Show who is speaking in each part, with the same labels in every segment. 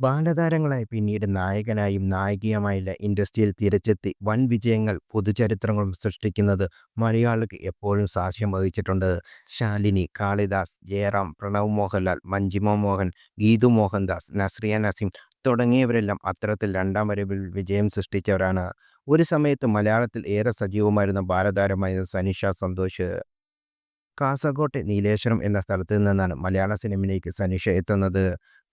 Speaker 1: ബാലതാരങ്ങളായി പിന്നീട് നായകനായും നായികയുമായുള്ള ഇൻഡസ്ട്രിയിൽ തിരിച്ചെത്തി വൻ വിജയങ്ങൾ പുതുചരിത്രങ്ങളും സൃഷ്ടിക്കുന്നത് മലയാളിക്ക് എപ്പോഴും സാക്ഷ്യം വഹിച്ചിട്ടുണ്ട്. ശാലിനി, കാളിദാസ്, ജയറാം, പ്രണവ് മോഹൻലാൽ, മഞ്ജിമ മോഹൻ, ഗീതു മോഹൻദാസ്, നസ്രിയ നസീം തുടങ്ങിയവരെല്ലാം അത്തരത്തിൽ രണ്ടാം വരവിൽ വിജയം സൃഷ്ടിച്ചവരാണ്. ഒരു സമയത്ത് മലയാളത്തിൽ ഏറെ സജീവമായിരുന്ന ബാലതാരമായിരുന്നു സനിഷ സന്തോഷ്. കാസർകോട്ടെ നീലേശ്വരം എന്ന സ്ഥലത്ത് നിന്നാണ് മലയാള സിനിമയിലേക്ക് സനിഷ എത്തുന്നത്.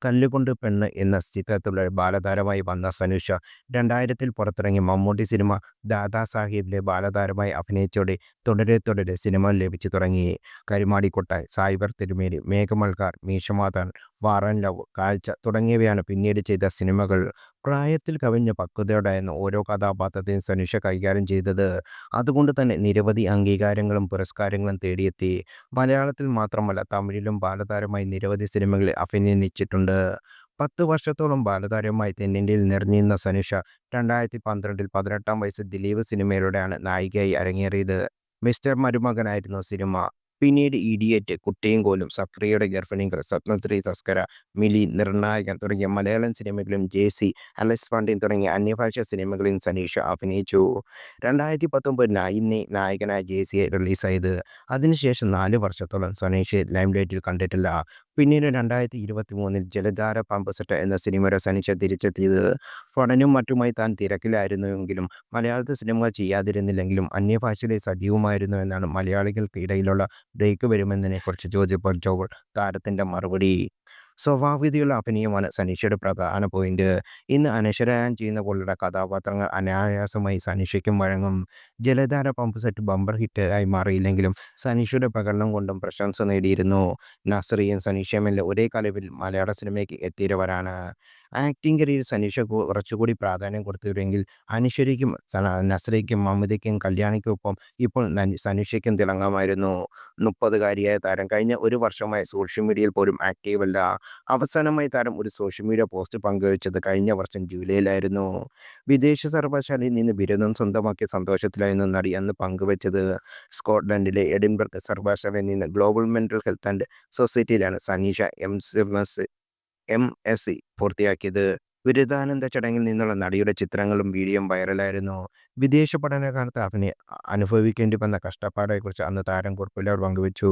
Speaker 1: കല്ലുകൊണ്ട് പെണ്ണ് എന്ന ചിത്രത്തിലൂടെ ബാലതാരമായി വന്ന സനുഷ രണ്ടായിരത്തിൽ പുറത്തിറങ്ങിയ മമ്മൂട്ടി സിനിമ ദാദാ സാഹിബിലെ ബാലതാരമായി അഭിനയിച്ചോടെ തുടരെ തുടരെ സിനിമ ലഭിച്ചു തുടങ്ങി. കരുമാടിക്കൊട്ടായ് സൈബർ തിരുമേനി, മേഘമൽക്കാർ മീശമാതാൻ വാറൻ ലവ്, കാഴ്ച തുടങ്ങിയവയാണ് പിന്നീട് ചെയ്ത സിനിമകൾ. പ്രായത്തിൽ കവിഞ്ഞ പക്വതയോടായിരുന്നു ഓരോ കഥാപാത്രത്തെയും സനുഷ കൈകാര്യം ചെയ്തത്. അതുകൊണ്ട് തന്നെ നിരവധി അംഗീകാരങ്ങളും പുരസ്കാരങ്ങളും തേടിയെത്തി. മലയാളത്തിൽ മാത്രമല്ല തമിഴിലും ബാലതാരമായി നിരവധി സിനിമകളിൽ അഭിനയിച്ചിട്ടുണ്ട്. പത്ത് വർഷത്തോളം ബാലതാരമായി തെന്നിന്ത്യയിൽ നിറഞ്ഞിരുന്ന സനുഷ രണ്ടായിരത്തി പന്ത്രണ്ടിൽ പതിനെട്ടാം വയസ്സിൽ ദിലീപ് സിനിമയിലൂടെയാണ് നായികയായി അരങ്ങേറിയത്. മിസ്റ്റർ മരുമകനായിരുന്നു സിനിമ. പിന്നീട് ഇഡിയറ്റ്, കുട്ടിയും കോലും, സക്രിയയുടെ ഗർഭിണികൾ, സ്വപ്നശ്രീ തസ്കര, മിലി, നിർണായകൻ തുടങ്ങിയ മലയാളം സിനിമകളിലും ജെസി, അലക്സ് പാണ്ഡ്യൻ തുടങ്ങിയ അന്യഭാഷാ സിനിമകളിലും സനീഷ അഭിനയിച്ചു. രണ്ടായിരത്തി പത്തൊമ്പത് നൈനെ നായകനായ ജെ സിയെ റിലീസായത്. അതിനുശേഷം നാല് വർഷത്തോളം സനീഷ് ലൈംലൈറ്റിൽ കണ്ടിട്ടില്ല. പിന്നീട് രണ്ടായിരത്തി ഇരുപത്തി മൂന്നിൽ ജലധാര പമ്പ് സെറ്റ് എന്ന സിനിമ സനീഷ തിരിച്ചെത്തിയത്. ഫണനും മറ്റുമായി താൻ തിരക്കിലായിരുന്നുവെങ്കിലും മലയാളത്തിൽ സിനിമ ചെയ്യാതിരുന്നില്ലെങ്കിലും അന്യഭാഷയിലെ സജീവമായിരുന്നു എന്നാണ് മലയാളികൾക്കിടയിലുള്ള ബ്രേക്ക് വരുമെന്നതിനെക്കുറിച്ച് ചോദിച്ചപ്പോൾ താരത്തിന്റെ മറുപടി. സ്വാഭാവികതയുള്ള അഭിനയമാണ് സനീഷയുടെ പ്രധാന പോയിന്റ്. ഇന്ന് അനശ്വരായം ചെയ്യുന്ന പോലുള്ള കഥാപാത്രങ്ങൾ അനായാസമായി സനീഷയ്ക്കും വഴങ്ങും. ജലധാര പമ്പ് സെറ്റ് ബമ്പർ ഹിറ്റ് ആയി മാറിയില്ലെങ്കിലും സനീഷയുടെ പ്രകടനം കൊണ്ടും പ്രശംസ നേടിയിരുന്നു. നസറിയും സനീഷയുമെല്ലാം ഒരേ കലവിൽ മലയാള സിനിമയ്ക്ക് എത്തിയവരാണ്. ആക്ടിങ് കരിയർ സനീഷ കുറച്ചുകൂടി പ്രാധാന്യം കൊടുത്തിരുന്നെങ്കിൽ നസ്രയ്ക്കും നസ്രിയയ്ക്കും കല്യാണിക്കും ഒപ്പം ഇപ്പോൾ സനീഷയ്ക്കും തിളങ്ങാമായിരുന്നു. മുപ്പതുകാരിയായ താരം കഴിഞ്ഞ ഒരു വർഷമായി സോഷ്യൽ മീഡിയയിൽ പോലും ആക്റ്റീവല്ല. അവസാനമായി താരം ഒരു സോഷ്യൽ മീഡിയ പോസ്റ്റ് പങ്കുവച്ചത് കഴിഞ്ഞ വർഷം ജൂലൈയിലായിരുന്നു. വിദേശ സർവകലാശാലയിൽ നിന്ന് ബിരുദം സ്വന്തമാക്കിയ സന്തോഷത്തിലായിരുന്നു നടി അന്ന് പങ്കുവച്ചത്. സ്കോട്ട്ലൻഡിലെ എഡിൻബർഗ് സർവകലാശാലയിൽ നിന്ന് ഗ്ലോബൽ മെന്റൽ ഹെൽത്ത് ആൻഡ് സൊസൈറ്റിയിലാണ് സനീഷ എം. എസ്. സി പൂർത്തിയാക്കിയത്. ബിരുദാനന്ദ ചടങ്ങിൽ നിന്നുള്ള നടിയുടെ ചിത്രങ്ങളും വീഡിയോയും വൈറലായിരുന്നു. വിദേശ പഠനകാലത്ത് അനുഭവിക്കേണ്ടി വന്ന കഷ്ടപ്പാടെക്കുറിച്ച് അന്ന് താരം കുറിപ്പിലൂടെ പങ്കുവച്ചു.